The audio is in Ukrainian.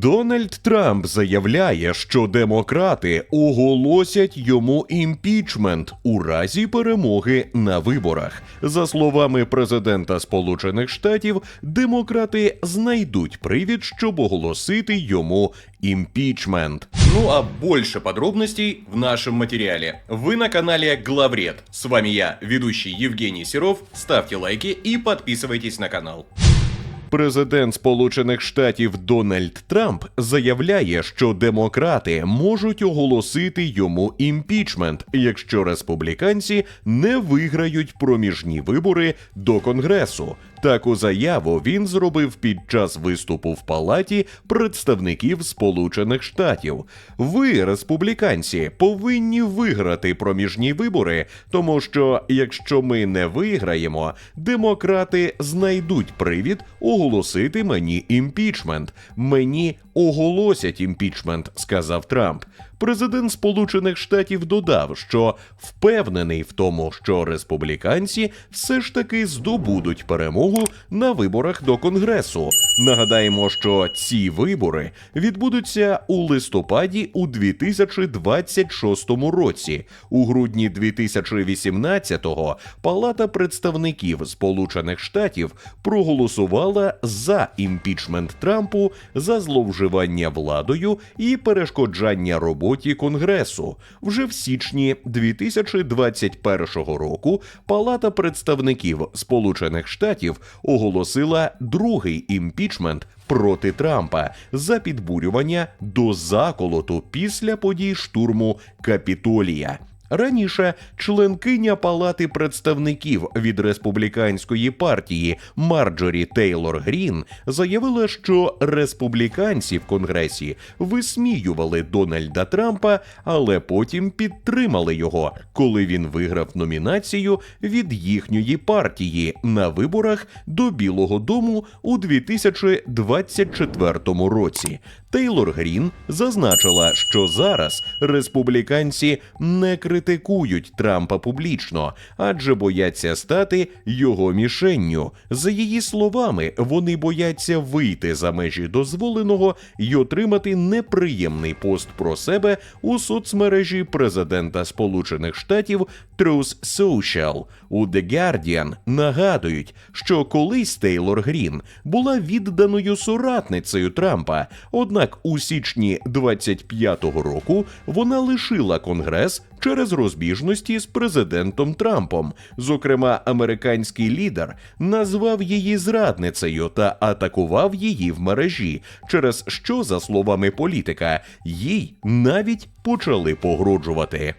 Дональд Трамп заявляє, що демократи оголосять йому імпічмент у разі перемоги на виборах. За словами президента Сполучених Штатів, демократи знайдуть привід, щоб оголосити йому імпічмент. Ну а больше подробностей в нашем материале. Вы на канале Главред. С вами я, ведущий Евгений Серов. Ставьте лайки и подписывайтесь на канал. Президент Сполучених Штатів Дональд Трамп заявляє, що демократи можуть оголосити йому імпічмент, якщо республіканці не виграють проміжні вибори до Конгресу. Таку заяву він зробив під час виступу в палаті представників Сполучених Штатів. Ви, республіканці, повинні виграти проміжні вибори, тому що якщо ми не виграємо, демократи знайдуть привід оголосити мені імпічмент. Мені оголосять імпічмент, сказав Трамп. Президент Сполучених Штатів додав, що впевнений в тому, що республіканці все ж таки здобудуть перемогу на виборах до Конгресу. Нагадаємо, що ці вибори відбудуться у листопаді у 2026 році. У грудні 2018-го Палата представників Сполучених Штатів проголосувала за імпічмент Трампу за зловживання владою і перешкоджання роботі Конгресу. Вже в січні 2021 року Палата представників Сполучених Штатів оголосила другий імпічмент проти Трампа за підбурювання до заколоту після подій штурму Капітолія. Раніше членкиня Палати представників від республіканської партії Марджорі Тейлор Грін заявила, що республіканці в Конгресі висміювали Дональда Трампа, але потім підтримали його, коли він виграв номінацію від їхньої партії на виборах до Білого Дому у 2024 році. Тейлор Грін зазначила, що зараз республіканці не критикують Трампа публічно, адже бояться стати його мішенню. За її словами, вони бояться вийти за межі дозволеного і отримати неприємний пост про себе у соцмережі президента Сполучених Штатів Truth Social. У The Guardian нагадують, що колись Тейлор Грін була відданою соратницею Трампа. Однак у січні 25-го року вона лишила Конгрес через розбіжності з президентом Трампом. Зокрема, американський лідер назвав її зрадницею та атакував її в мережі, через що, за словами політика, їй навіть почали погроджувати.